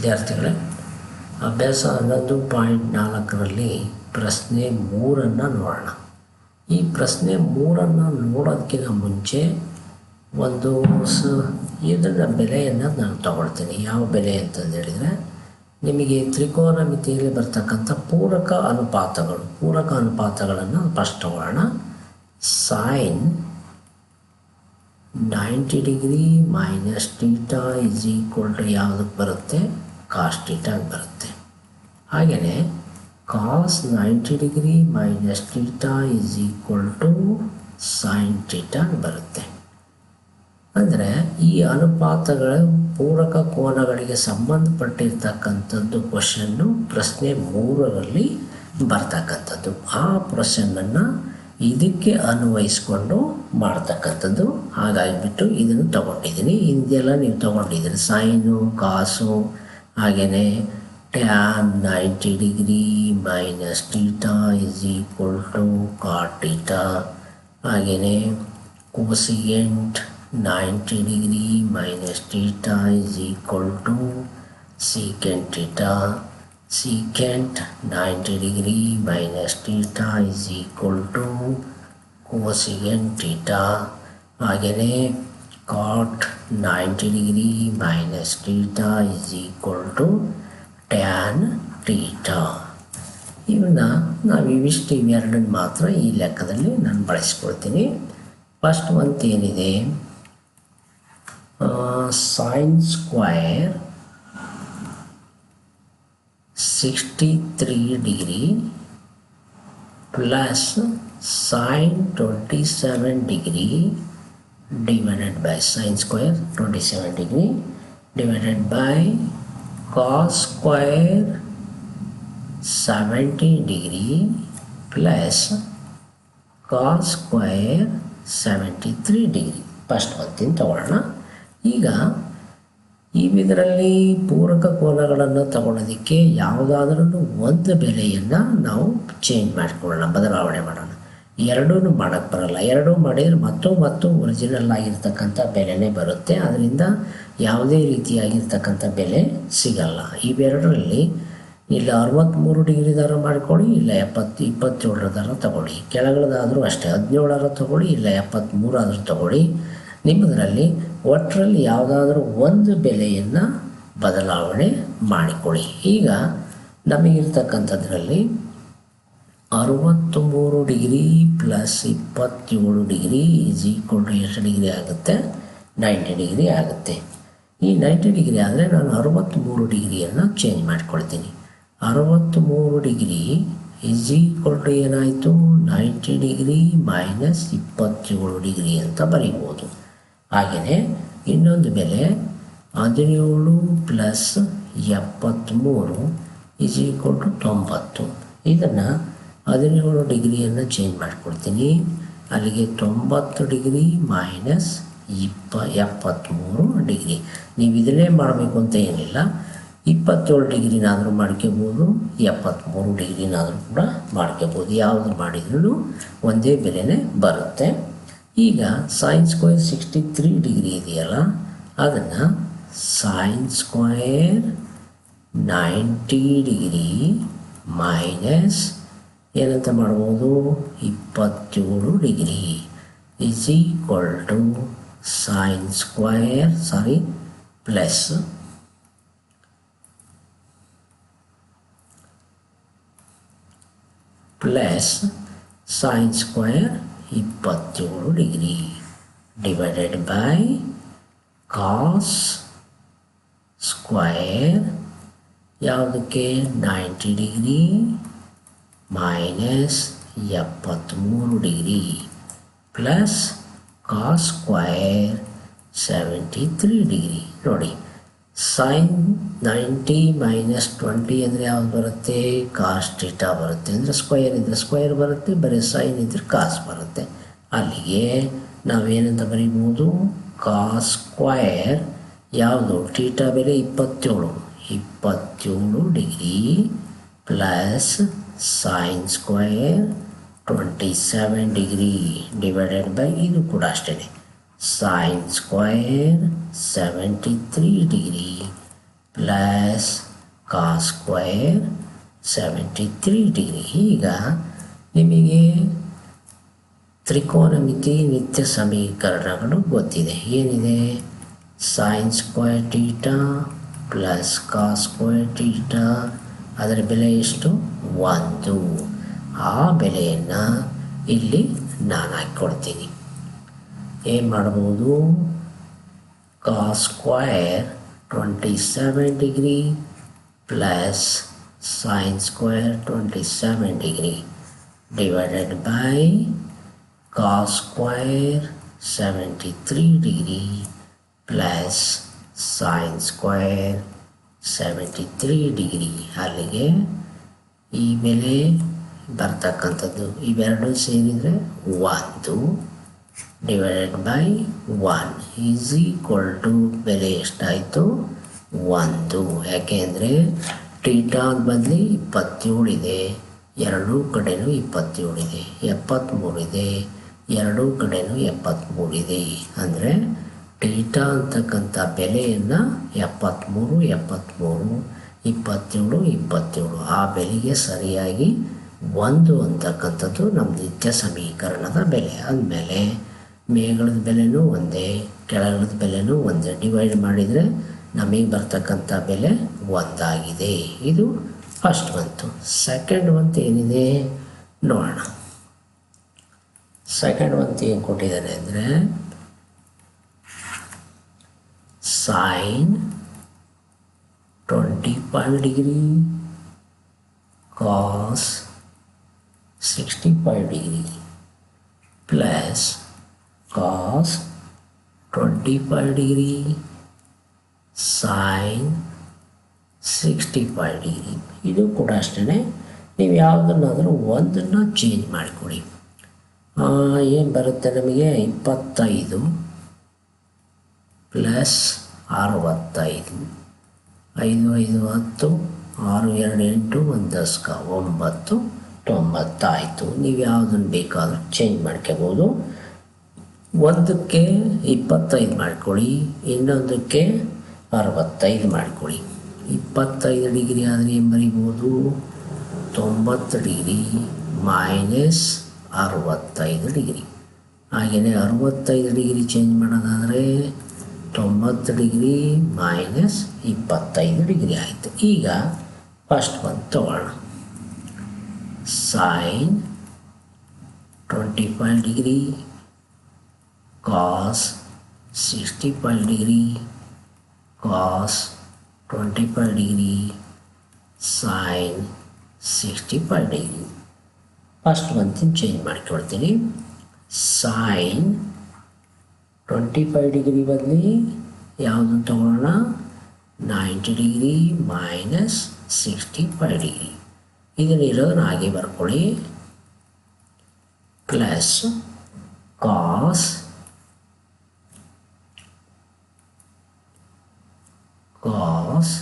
ವಿದ್ಯಾರ್ಥಿಗಳೇ, ಅಭ್ಯಾಸ ಹನ್ನೊಂದು ಪಾಯಿಂಟ್ ನಾಲ್ಕರಲ್ಲಿ ಪ್ರಶ್ನೆ ಮೂರನ್ನು ನೋಡೋಣ. ಈ ಪ್ರಶ್ನೆ ಮೂರನ್ನು ನೋಡೋದಕ್ಕಿಂತ ಮುಂಚೆ ಒಂದು ಸ ಇದರ ಬೆಲೆಯನ್ನು ನಾನು ತಗೊಳ್ತೀನಿ. ಯಾವ ಬೆಲೆ ಅಂತಂದು ಹೇಳಿದರೆ, ನಿಮಗೆ ತ್ರಿಕೋನ ಮಿತಿಯಲ್ಲಿ ಬರ್ತಕ್ಕಂಥ ಪೂರಕ ಅನುಪಾತಗಳು, ಪೂರಕ ಅನುಪಾತಗಳನ್ನು ಫಸ್ಟ್ ತಗೊಳ್ಳೋಣ. Sine ninety degree minus theta is equal to ಯಾವುದಕ್ಕೆ ಬರುತ್ತೆ? ಕಾಸ್ ಥೀಟಾಗಿ ಬರುತ್ತೆ. ಹಾಗೆಯೇ cos ninety degree minus theta is equal to sine ಬರುತ್ತೆ. ಅಂದರೆ ಈ ಅನುಪಾತಗಳ ಪೂರಕ ಕೋನಗಳಿಗೆ ಸಂಬಂಧಪಟ್ಟಿರ್ತಕ್ಕಂಥದ್ದು ಕ್ವಶನ್ನು ಪ್ರಶ್ನೆ ಮೂರರಲ್ಲಿ ಬರ್ತಕ್ಕಂಥದ್ದು. ಆ ಪ್ರಶ್ನನ್ನು ಇದಕ್ಕೆ ಅನ್ವಯಿಸ್ಕೊಂಡು ಮಾಡ್ತಕ್ಕಂಥದ್ದು. ಹಾಗಾಗಿಬಿಟ್ಟು ಇದನ್ನು ತಗೊಂಡಿದ್ದೀನಿ. ಹಿಂದೆಲ್ಲ ನೀವು ತಗೊಂಡಿದ್ದೀರಿ. ಸೈನು ಕಾಸು ಹಾಗೆಯೇ tan ninety degree minus theta is equal to cot theta ಹಾಗೆಯೇ cosecant ninety degree minus theta is equal to secant theta secant 90 degree minus theta is equal to cosecant theta. ಹಾಗೆಯೇ cot ninety degree minus theta is equal to tan theta ಇವನ್ನ ನಾವು ಇವಿಷ್ಟು ಇವೆರಡನ್ನು ಮಾತ್ರ ಈ ಲೆಕ್ಕದಲ್ಲಿ ನಾನು ಬಳಸ್ಕೊಳ್ತೀನಿ. ಫಸ್ಟ್ ಒಂದು ಏನಿದೆ? Sine square sixty three degree plus sine twenty seven degree sine square twenty seven degree divided by cos square seventy degree plus cos square seventy three degree first ಒಂದಿನ ತಗೊಳ್ಳೋಣ. ಈಗ ಈ ಇದರಲ್ಲಿ ಪೂರಕ ಕೋನಗಳನ್ನು ತಗೊಳ್ಳೋದಕ್ಕೆ ಯಾವುದಾದ್ರೂ ಒಂದು ಬೆಲೆಯನ್ನು ನಾವು ಚೇಂಜ್ ಮಾಡಿಕೊಳ್ಳೋಣ, ಬದಲಾವಣೆ ಮಾಡೋಣ. ಎರಡೂ ಮಾಡೋಕ್ಕೆ ಬರಲ್ಲ. ಎರಡೂ ಮಾಡಿದರೆ ಮತ್ತು ಮತ್ತು ಒರಿಜಿನಲ್ ಆಗಿರ್ತಕ್ಕಂಥ ಬೆಲೆನೇ ಬರುತ್ತೆ. ಅದರಿಂದ ಯಾವುದೇ ರೀತಿಯಾಗಿರ್ತಕ್ಕಂಥ ಬೆಲೆ ಸಿಗಲ್ಲ. ಇವೆರಡರಲ್ಲಿ ಇಲ್ಲ ಅರವತ್ತ್ಮೂರು ಡಿಗ್ರಿ ದರ ಮಾಡ್ಕೊಳ್ಳಿ, ಇಲ್ಲ ಎಪ್ಪತ್ತು ಇಪ್ಪತ್ತೇಳರ ತಗೊಳ್ಳಿ. ಕೆಳಗಳದಾದರೂ ಅಷ್ಟೇ. ಹದಿನೇಳರ ತಗೊಳ್ಳಿ, ಇಲ್ಲ ಎಪ್ಪತ್ತ್ಮೂರಾದರೂ ತಗೊಳ್ಳಿ. ನಿಮ್ಮದರಲ್ಲಿ ಒಟ್ಟರಲ್ಲಿ ಯಾವುದಾದ್ರೂ ಒಂದು ಬೆಲೆಯನ್ನು ಬದಲಾವಣೆ ಮಾಡಿಕೊಳ್ಳಿ. ಈಗ ನಮಗಿರ್ತಕ್ಕಂಥದ್ರಲ್ಲಿ ಅರವತ್ತ್ಮೂರು ಡಿಗ್ರಿ ಪ್ಲಸ್ ಇಪ್ಪತ್ತೇಳು ಡಿಗ್ರಿ ಈಸ್ ಈಕ್ವಲ್ ಟು ಎಷ್ಟು ಡಿಗ್ರಿ ಆಗುತ್ತೆ? ನೈಂಟಿ ಡಿಗ್ರಿ ಆಗುತ್ತೆ. ಈ ನೈಂಟಿ ಡಿಗ್ರಿ ಆದರೆ ನಾನು ಅರವತ್ತ್ಮೂರು ಡಿಗ್ರಿಯನ್ನು ಚೇಂಜ್ ಮಾಡ್ಕೊಳ್ತೀನಿ. ಅರವತ್ತ್ಮೂರು ಡಿಗ್ರಿ ಈಸ್ ಈಕ್ವಲ್ ಟು ಏನಾಯಿತು? ನೈಂಟಿ ಡಿಗ್ರಿ ಮೈನಸ್ ಇಪ್ಪತ್ತೇಳು ಡಿಗ್ರಿ ಅಂತ ಬರೀಬೋದು. ಹಾಗೆಯೇ ಇನ್ನೊಂದು ಬೆಲೆ ಹದಿನೇಳು ಪ್ಲಸ್ ಎಪ್ಪತ್ತ್ಮೂರು ಈಸ್ ಈಕ್ವಲ್ ಟು ತೊಂಬತ್ತು. ಇದನ್ನು ಹದಿನೇಳು ಡಿಗ್ರಿಯನ್ನು ಚೇಂಜ್ ಮಾಡಿಕೊಡ್ತೀನಿ. ಅಲ್ಲಿಗೆ ತೊಂಬತ್ತು ಡಿಗ್ರಿ ಮೈನಸ್ ಇಪ್ಪ ಎಪ್ಪತ್ತ್ಮೂರು ಡಿಗ್ರಿ. ನೀವು ಇದನ್ನೇ ಮಾಡಬೇಕು ಅಂತ ಏನಿಲ್ಲ. ಇಪ್ಪತ್ತೇಳು ಡಿಗ್ರಿನಾದರೂ ಮಾಡ್ಕೋಬೋದು. ಎಪ್ಪತ್ತ್ಮೂರು ಡಿಗ್ರಿನಾದರೂ ಕೂಡ ಮಾಡ್ಕೋಬೋದು. ಯಾವುದು ಮಾಡಿದ್ರೂ ಒಂದೇ ಬೆಲೆನೇ ಬರುತ್ತೆ. ಈಗ sine square sixty three degree ಇದೆಯಲ್ಲ, ಅದನ್ನು sine square ninety degree minus ಏನಂತ ಮಾಡ್ಬೋದು? ಇಪ್ಪತ್ತೇಳು degree. Is equal to sine square sorry plus plus sine square ಇಪ್ಪತ್ತೇಳು degree. Divided by cos square ಯಾವುದಕ್ಕೆ? Ninety degree. ಮೈನಸ್ ಎಪ್ಪತ್ತ್ಮೂರು degree plus cos square seventy three degree. ನೋಡಿ sine ninety minus twenty ಅಂದರೆ ಯಾವ್ದು ಬರುತ್ತೆ? ಕಾಸ್ ಟೀಟಾ ಬರುತ್ತೆ ಅಂದರೆ square ಇದ್ದರೆ ಸ್ಕ್ವಯರ್ ಬರುತ್ತೆ, ಬರೀ ಸೈನ್ ಇದ್ದರೆ ಕಾಸ್ ಬರುತ್ತೆ. ಅಲ್ಲಿಗೆ ನಾವೇನಂತ ಬರೀಬೋದು ಕಾಸ್ ಸ್ಕ್ವಯರ್ ಯಾವುದು? ಟೀಟಾ ಬೆಲೆ ಇಪ್ಪತ್ತೇಳು. ಇಪ್ಪತ್ತೇಳು degree plus sine square twenty seven degree divided by ಇದು ಕೂಡ ಅಷ್ಟೇ sine square seventy three degree plus cos square seventy three degree ಈಗ ನಿಮಗೆ ತ್ರಿಕೋನಮಿತಿ ನಿತ್ಯ ಸಮೀಕರಣಗಳು ಗೊತ್ತಿದೆ. ಏನಿದೆ? Sine square theta plus cos square theta ಅದರ ಬೆಲೆ ಎಷ್ಟು? ಒಂದು. ಆ ಬೆಲೆಯನ್ನು ಇಲ್ಲಿ ನಾನು ಹಾಕ್ಕೊಡ್ತೀನಿ. ಏನು ಮಾಡ್ಬೋದು? Cos square twenty seven degree plus sine square twenty seven degree divided by cos square 73 degree plus sin square 73 degree ಅಲ್ಲಿಗೆ. ಈ ಬೆಲೆ ಬರ್ತಕ್ಕಂಥದ್ದು ಇವೆರಡು ಸೇರಿದರೆ ಒಂದು divided by one is equal to ಬೆಲೆ ಎಷ್ಟಾಯಿತು? ಒಂದು. ಯಾಕೆಂದರೆ ಟೀಟಾದ ಬದಲಿ ಇಪ್ಪತ್ತೇಳು ಇದೆ. ಎರಡೂ ಕಡೆನೂ ಇಪ್ಪತ್ತೇಳು ಇದೆ. ಎಪ್ಪತ್ತ್ಮೂರು ಇದೆ. ಎರಡೂ ಎಪ್ಪತ್ತ್ಮೂರು ಇದೆ. ಅಂದರೆ ಟೀಟಾ ಅಂತಕ್ಕಂಥ ಬೆಲೆಯನ್ನು ಎಪ್ಪತ್ತ್ಮೂರು ಎಪ್ಪತ್ತ್ಮೂರು ಇಪ್ಪತ್ತೇಳು ಇಪ್ಪತ್ತೇಳು, ಆ ಬೆಲೆಗೆ ಸರಿಯಾಗಿ ಒಂದು ಅಂತಕ್ಕಂಥದ್ದು ನಮ್ಮ ನಿತ್ಯ ಸಮೀಕರಣದ ಬೆಲೆ. ಅಂದಮೇಲೆ ಮೇಗಳದ ಬೆಲೆನೂ ಒಂದೇ, ಕೆಳಗಳದ ಬೆಲೆನೂ ಒಂದೇ. ಡಿವೈಡ್ ಮಾಡಿದರೆ ನಮಗೆ ಬರ್ತಕ್ಕಂಥ ಬೆಲೆ ಒಂದಾಗಿದೆ. ಇದು ಫಸ್ಟ್ ಬಂತು. ಸೆಕೆಂಡ್ ಮಂತ್ ಏನಿದೆ? ನೋಡೋಣ. ಸೆಕೆಂಡ್ ಮಂತ್ ಏನು ಕೊಟ್ಟಿದ್ದಾರೆ ಅಂದರೆ cos sixty five degree plus cos twenty five degree sine sixty five degree ಇದು ಕೂಡ ಅಷ್ಟೇ ನೀವು ಯಾವುದನ್ನಾದರೂ ಒಂದನ್ನು ಚೇಂಜ್ ಮಾಡಿಕೊಡಿ. ಏನು ಬರುತ್ತೆ ನಮಗೆ? ಇಪ್ಪತ್ತೈದು ಪ್ಲಸ್ ಅರವತ್ತೈದು. ಐದು ಐದು, ಹತ್ತು, ಆರು, ಎರಡು, ಎಂಟು, ಒಂದು ದಸ್ಕ ಒಂಬತ್ತು, ತೊಂಬತ್ತಾಯಿತು. ನೀವು ಯಾವುದನ್ನು ಬೇಕಾದರೂ ಚೇಂಜ್ ಮಾಡ್ಕೋಬೋದು. ಒಂದಕ್ಕೆ ಇಪ್ಪತ್ತೈದು ಮಾಡ್ಕೊಳ್ಳಿ, ಇನ್ನೊಂದಕ್ಕೆ ಅರವತ್ತೈದು ಮಾಡ್ಕೊಳ್ಳಿ. ಇಪ್ಪತ್ತೈದು ಡಿಗ್ರಿ ಆದರೆ ಏನು ಬರಿಬೋದು? ತೊಂಬತ್ತು ಡಿಗ್ರಿ ಮೈನಸ್ ಅರವತ್ತೈದು ಡಿಗ್ರಿ. ಹಾಗೆಯೇ ಅರವತ್ತೈದು ಡಿಗ್ರಿ ಚೇಂಜ್ ಮಾಡೋದಾದರೆ ತೊಂಬತ್ತು ಡಿಗ್ರಿ ಮೈನಸ್ ಇಪ್ಪತ್ತೈದು ಡಿಗ್ರಿ ಆಯಿತು. ಈಗ ಫಸ್ಟ್ ಒಂದು ತಗೊಳ್ಳೋಣ sine twenty five degree cos sixty five degree cos twenty five degree sine sixty five degree. First ಮಂತಿನ change ಮಾಡ್ಕೊಳ್ತೀನಿ. ಸೈನ್ ಟ್ವೆಂಟಿ ಫೈವ್ ಡಿಗ್ರಿ ಬದಲಿ ಯಾವುದು ತಗೊಳ್ಳೋಣ ninety degree minus sixty five degree ಇದನ್ನಿರೋದನ್ನ ಹಾಗೆ ಬರ್ಕೊಳ್ಳಿ ಪ್ಲಸ್ ಕಾಸ್ ಕಾಸ್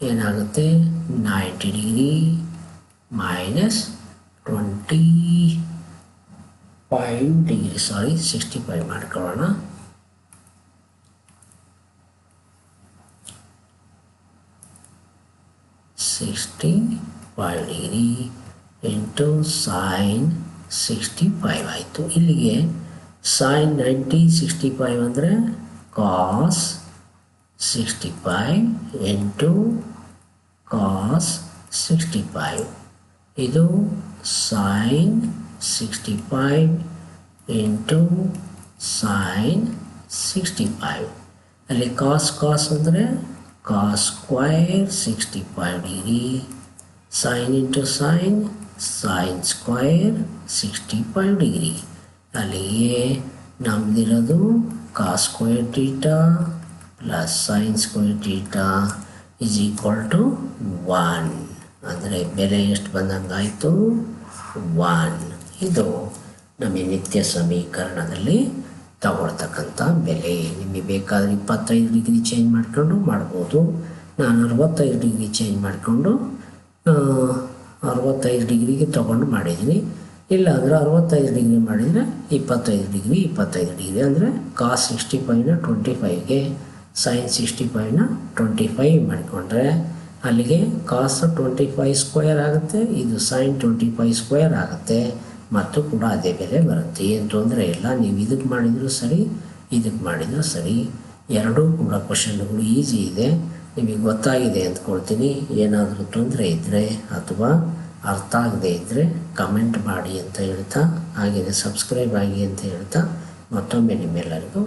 ಏನಾಗುತ್ತೆ ninety degree minus twenty five degree sorry sixty five ಮಾಡ್ಕೊಳ್ಳೋಣ sixty five degree into sine sixty five ಆಯಿತು. ಇಲ್ಲಿಗೆ ಸೈನ್ ನೈಂಟಿ ಸಿಕ್ಸ್ಟಿ ಫೈವ್ ಅಂದರೆ cos sixty five into cos sixty five ಇದು sine sixty five into sine sixty five ಅಲ್ಲಿ cos cos ಅಂದರೆ cos square sixty five degree sine into sine sine square sixty five degree ಅಲ್ಲಿಗೆ ನಮ್ದಿರೋದು cos square theta plus sine square theta is equal one ಅಂದರೆ ಬೆಲೆ ಎಷ್ಟು ಬಂದಂಗಾಯಿತು? One ಇದು ನಮಗೆ ನಿತ್ಯ ಸಮೀಕರಣದಲ್ಲಿ ತಗೊಳ್ತಕ್ಕಂಥ ಬೆಲೆ. ನಿಮಗೆ ಬೇಕಾದರೆ ಇಪ್ಪತ್ತೈದು ಡಿಗ್ರಿ ಚೇಂಜ್ ಮಾಡಿಕೊಂಡು ಮಾಡ್ಬೋದು. ನಾನು ಅರವತ್ತೈದು ಡಿಗ್ರಿ ಚೇಂಜ್ ಮಾಡಿಕೊಂಡು ಅರವತ್ತೈದು ಡಿಗ್ರಿಗೆ ತೊಗೊಂಡು ಮಾಡಿದ್ದೀನಿ. ಇಲ್ಲ ಅಂದರೆ ಅರವತ್ತೈದು ಡಿಗ್ರಿ ಮಾಡಿದರೆ ಇಪ್ಪತ್ತೈದು ಡಿಗ್ರಿ ಇಪ್ಪತ್ತೈದು ಡಿಗ್ರಿ ಅಂದರೆ ಕಾಸ್ ಸಿಕ್ಸ್ಟಿ ಫೈವ್ನ ಟ್ವೆಂಟಿ ಫೈವ್ಗೆ ಸೈನ್ ಸಿಕ್ಸ್ಟಿ ಫೈವ್ನ ಟ್ವೆಂಟಿ ಫೈವ್ ಮಾಡಿಕೊಂಡ್ರೆ ಅಲ್ಲಿಗೆ ಕಾಸ್ ಟ್ವೆಂಟಿ ಫೈವ್ ಸ್ಕ್ವೇರ್ ಆಗುತ್ತೆ, ಇದು ಸೈನ್ ಟ್ವೆಂಟಿ ಫೈವ್ ಸ್ಕ್ವೇರ್ ಆಗುತ್ತೆ. ಮತ್ತು ಕೂಡ ಅದೇ ಬೆಲೆ ಬರುತ್ತೆ. ಏನು ತೊಂದರೆ ಇಲ್ಲ. ನೀವು ಇದಕ್ಕೆ ಮಾಡಿದರೂ ಸರಿ ಇದಕ್ಕೆ ಮಾಡಿದರೂ ಸರಿ. ಎರಡೂ ಕೂಡ ಕ್ವಶನ್ಗಳು ಈಸಿ ಇದೆ. ನಿಮಗೆ ಗೊತ್ತಾಗಿದೆ ಅಂದ್ಕೊಳ್ತೀನಿ. ಏನಾದರೂ ತೊಂದರೆ ಇದ್ದರೆ ಅಥವಾ ಅರ್ಥ ಆಗದೆ ಇದ್ದರೆ ಕಮೆಂಟ್ ಮಾಡಿ ಅಂತ ಹೇಳ್ತಾ, ಹಾಗೆಯೇ ಸಬ್ಸ್ಕ್ರೈಬ್ ಆಗಿ ಅಂತ ಹೇಳ್ತಾ, ಮತ್ತೊಮ್ಮೆ ನಿಮ್ಮೆಲ್ಲರಿಗೂ